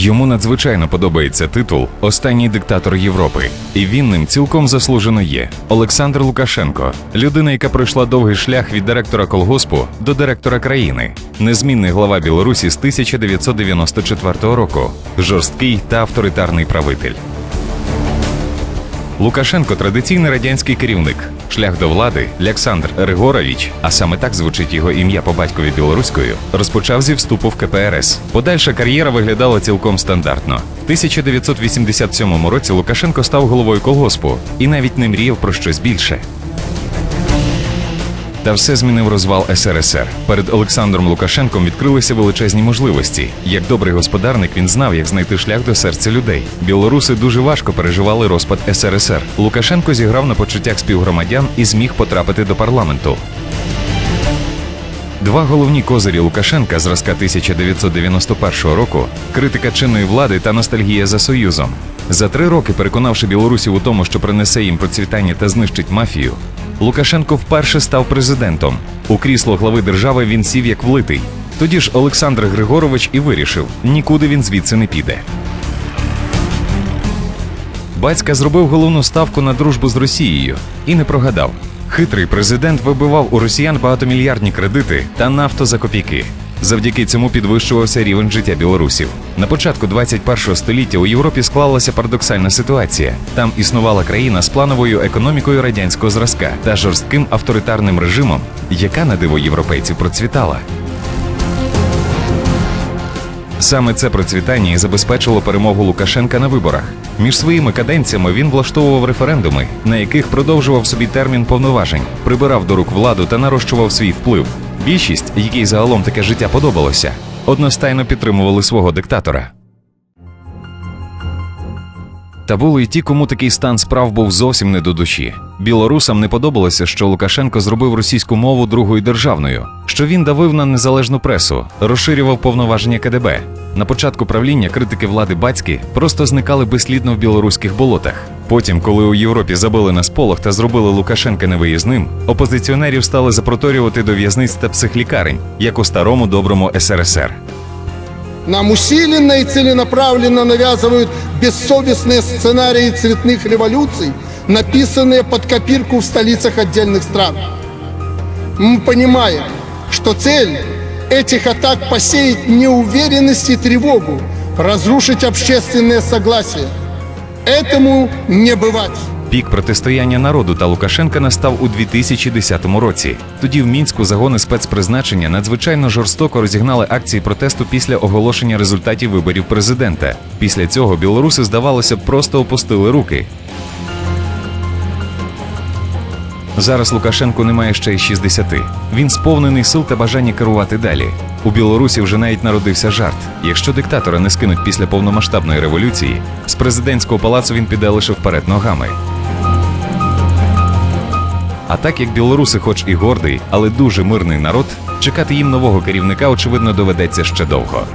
Йому надзвичайно подобається титул Останній диктатор Європи, і він ним цілком заслужено є. Олександр Лукашенко, людина, яка пройшла довгий шлях від директора колгоспу до директора країни, незмінний глава Білорусі з 1994 року, жорсткий та авторитарний правитель. Лукашенко традиційний радянський керівник. Шлях до влади Ляксандр Григорович, а саме так звучить його ім'я по батькові білоруською, розпочав зі вступу в КПРС. Подальша кар'єра виглядала цілком стандартно. В 1987 році Лукашенко став головою колгоспу і навіть не мріяв про щось більше. Та все змінив розвал СРСР. Перед Олександром Лукашенком відкрилися величезні можливості. Як добрий господарник, він знав, як знайти шлях до серця людей. Білоруси дуже важко переживали розпад СРСР. Лукашенко зіграв на почуттях співгромадян і зміг потрапити до парламенту. Два головні козирі Лукашенка зразка 1991 року критика чинної влади та ностальгія за союзом. За три роки, переконавши білорусів у тому, що принесе їм процвітання та знищить мафію, Лукашенко вперше став президентом. У крісло глави держави він сів як влитий. Тоді ж Олександр Григорович і вирішив, нікуди він звідси не піде. Батька зробив головну ставку на дружбу з Росією і не прогадав. Хитрий президент вибивав у росіян багатомільярдні кредити та нафту за копійки. Завдяки цьому підвищувався рівень життя білорусів. На початку 21-го століття у Європі склалася парадоксальна ситуація. Там існувала країна з плановою економікою радянського зразка та жорстким авторитарним режимом, яка на диво європейців процвітала. Саме це процвітання і забезпечило перемогу Лукашенка на виборах. Між своїми каденціями він влаштовував референдуми, на яких продовжував собі термін повноважень, прибирав до рук владу та нарощував свій вплив. Більшість, якій загалом таке життя подобалося, одностайно підтримували свого диктатора. Та були й ті, кому такий стан справ був зовсім не до душі. Білорусам не подобалося, що Лукашенко зробив російську мову другою державною, що він давив на незалежну пресу, розширював повноваження КДБ. На початку правління критики влади батьки просто зникали безслідно в білоруських болотах. Потім, коли у Європі забили на сполох та зробили Лукашенка невиїзним, опозиціонерів стали запроторювати до в'язниць та психлікарень, як у старому доброму СРСР. Нам усиленно и целенаправленно навязывают бессовестные сценарии цветных революций, написанные под копирку в столицах отдельных стран. Мы понимаем, что цель этих атак посеять неуверенность и тревогу, разрушить общественное согласие. Этому не бывать. Пік протистояння народу та Лукашенка настав у 2010 році. Тоді в мінську загони спецпризначення надзвичайно жорстоко розігнали акції протесту після оголошення результатів виборів президента. Після цього білоруси, здавалося, б, просто опустили руки. Зараз Лукашенку немає ще й 60. Він сповнений сил та бажання керувати далі. У Білорусі вже навіть народився жарт. Якщо диктатора не скинуть після повномасштабної революції, з президентського палацу він піде лише вперед ногами. А так як білоруси, хоч і гордий, але дуже мирний народ, чекати їм нового керівника, очевидно, доведеться ще довго.